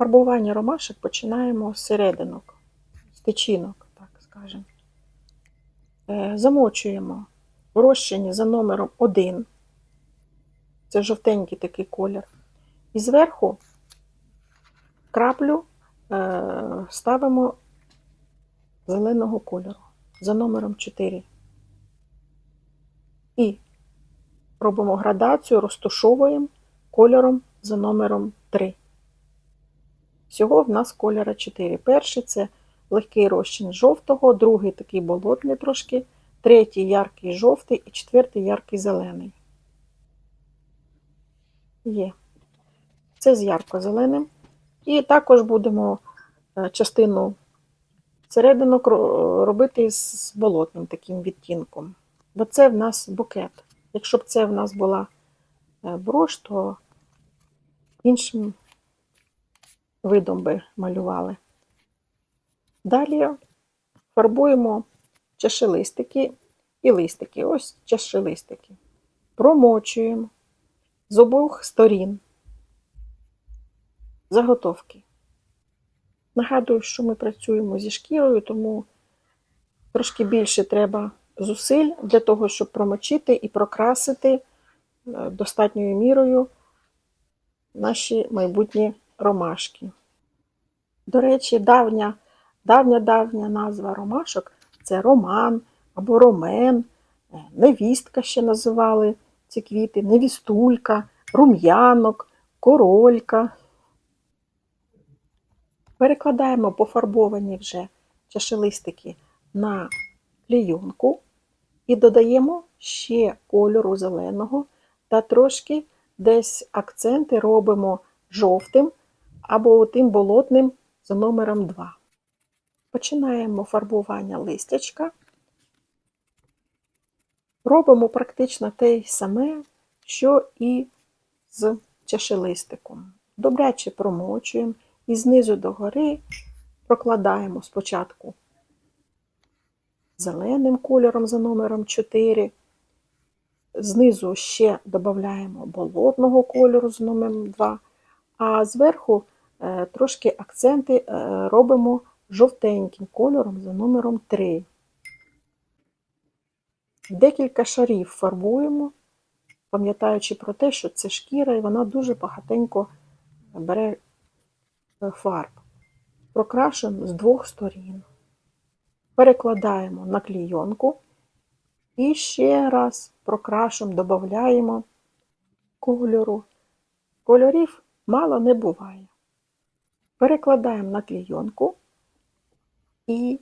Фарбування ромашок починаємо з серединок, з тичинок, так скажемо. Е, Замочуємо в розчині за номером 1. Це жовтенький такий колір. І зверху краплю е, ставимо зеленого кольору за номером 4. І робимо градацію, розташовуємо кольором за номером 3. Всього в нас кольора 4. Перший це легкий розчин жовтого, другий такий болотний трошки, третій яркий жовтий і четвертий яркий зелений. Є. Це з ярко-зеленим. І також будемо е, частину серединок робити з болотним таким відтінком. Бо це в нас букет. Якщо б це в нас була е, брош, то іншим видом би малювали. Далі фарбуємо чашелистики і листики. Ось чашелистики. Промочуємо з обох сторін заготовки. Нагадую, що ми працюємо зі шкірою, тому трошки більше треба зусиль для того, щоб промочити і прокрасити е, достатньою мірою наші майбутні ромашки. До речі, давня, давня давня назва ромашок це роман або ромен, е, невістка ще називали ці квіти, невістулька, рум'янок, королька. Перекладаємо пофарбовані вже чашелистики на клейонку і додаємо ще кольору зеленого та трошки десь акценти робимо жовтим або тим болотним за номером 2. Починаємо фарбування листячка. Робимо практично те саме, що і з чашелистиком. Добряче промочуємо і знизу до гори прокладаємо спочатку зеленим кольором за номером 4. Знизу ще додаємо болотного кольору з номером 2, а зверху трошки акценти е, робимо жовтеньким кольором за номером 3. Декілька шарів фарбуємо, пам'ятаючи про те, що це шкіра, і вона дуже багатенько бере е, фарб. Прокрашуємо з двох сторін. Перекладаємо на клійонку і ще раз прокрашуємо, додаємо кольору. Кольорів мало не буває. Перекладаємо на клійонку і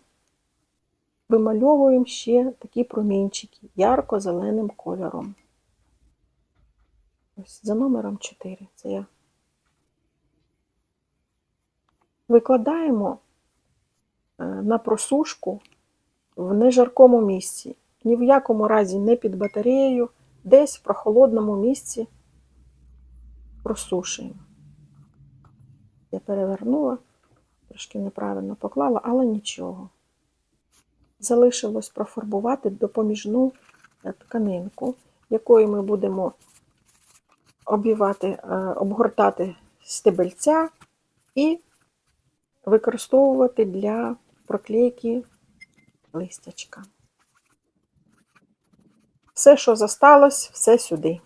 вимальовуємо ще такі промінчики ярко-зеленим кольором. Ось за номером 4. Це я. Викладаємо е, на просушку в нежаркому місці. Ні в якому разі не під батареєю, десь в прохолодному місці просушуємо. Я перевернула, трошки неправильно поклала, але нічого. Залишилось профарбувати допоміжну тканинку, якою ми будемо обвівати, е, обгортати стебельця і використовувати для проклейки листячка. Все, що зосталось, все сюди.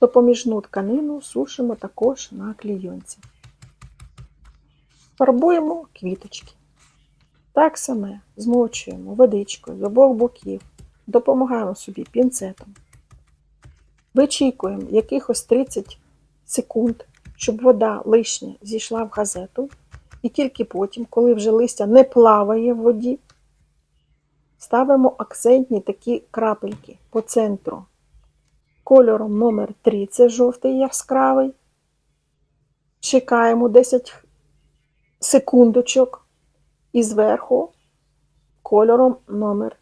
Допоміжну тканину сушимо також на клійонці. Фарбуємо квіточки. Так саме змочуємо водичкою з обох боків, допомагаємо собі пінцетом. Вичікуємо якихось 30 секунд, щоб вода лишня зійшла в газету. І тільки потім, коли вже листя не плаває в воді, ставимо акцентні такі крапельки по центру. Кольором номер 3 це жовтий яскравий. Чекаємо 10 секундочок. І зверху кольором номер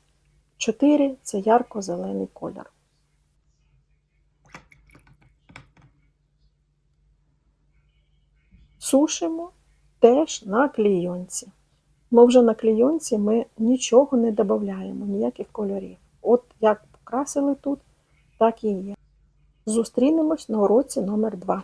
4 це ярко-зелений кольор. Сушимо теж на клійонці. Но вже на клійонці ми нічого не додаємо, ніяких кольорів. От як покрасили тут, так і є. Зустрінемось на уроці номер 2